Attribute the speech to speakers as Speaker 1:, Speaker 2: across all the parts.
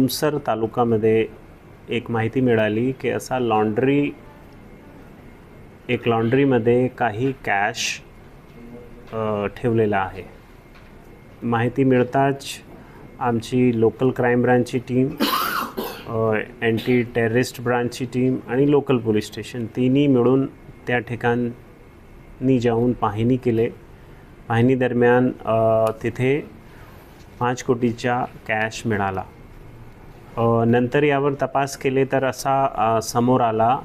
Speaker 1: तुमसर तालुकामध्ये एक माहिती मिळाली की असा लॉन्ड्री एक लॉन्ड्रीमध्ये काही कॅश ठेवलेला आहे. माहिती मिळताच आमची लोकल क्राईम ब्रांचची टीम अँटी टेररिस्ट ब्रांचची टीम आणि लोकल पोलीस स्टेशन तिन्ही मिळून त्या ठिकाणी जाऊन पाहणी केले. पाहणी दरम्यान तिथे पाच कोटीचा कॅश मिळाला. नंतर यावर तपास केले तर असा समोर आला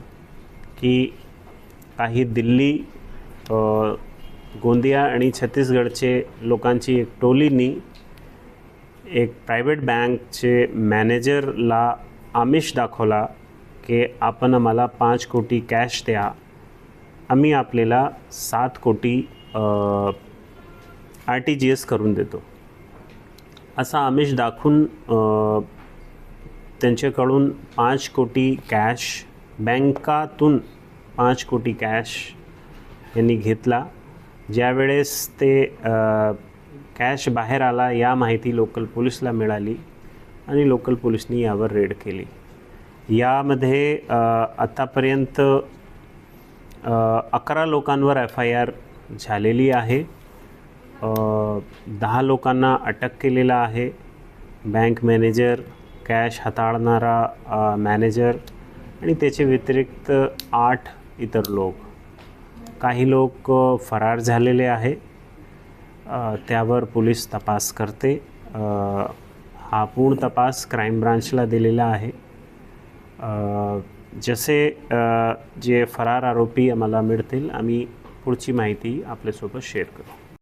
Speaker 1: की काही दिल्ली गोंदिया आणि छत्तीसगडचे लोकांची एक टोलीनी एक प्रायव्हेट बँकचे मॅनेजरला आमिष दाखवला की आपण आम्हाला पाच कोटी कॅश द्या. आम्ही आपल्याला सात कोटी आर टी जी एस करून देतो. असा आमिष दाखवून त्यांच्याकडून पाच कोटी कॅश बँकातून पाच कोटी कॅश यांनी घेतला. ज्यावेळेस ते कॅश बाहेर आला या माहिती लोकल पोलिसला मिळाली आणि लोकल पोलिसनी यावर रेड केली. यामध्ये आत्तापर्यंत अकरा लोकांवर एफ आय आर झालेली आहे. दहा लोकांना अटक केलेला आहे. बँक मॅनेजर कॅश हाताळणारा मॅनेजर आणि त्याचे व्यतिरिक्त आठ इतर लोक. काही लोक फरार झालेले आहे. त्यावर पोलीस तपास करते. हा पूर्ण तपास क्राईम ब्रांचला दिलेला आहे. जसे जे फरार आरोपी आम्हाला मिळतील आम्ही पुढची माहिती आपल्यासोबत शेअर करू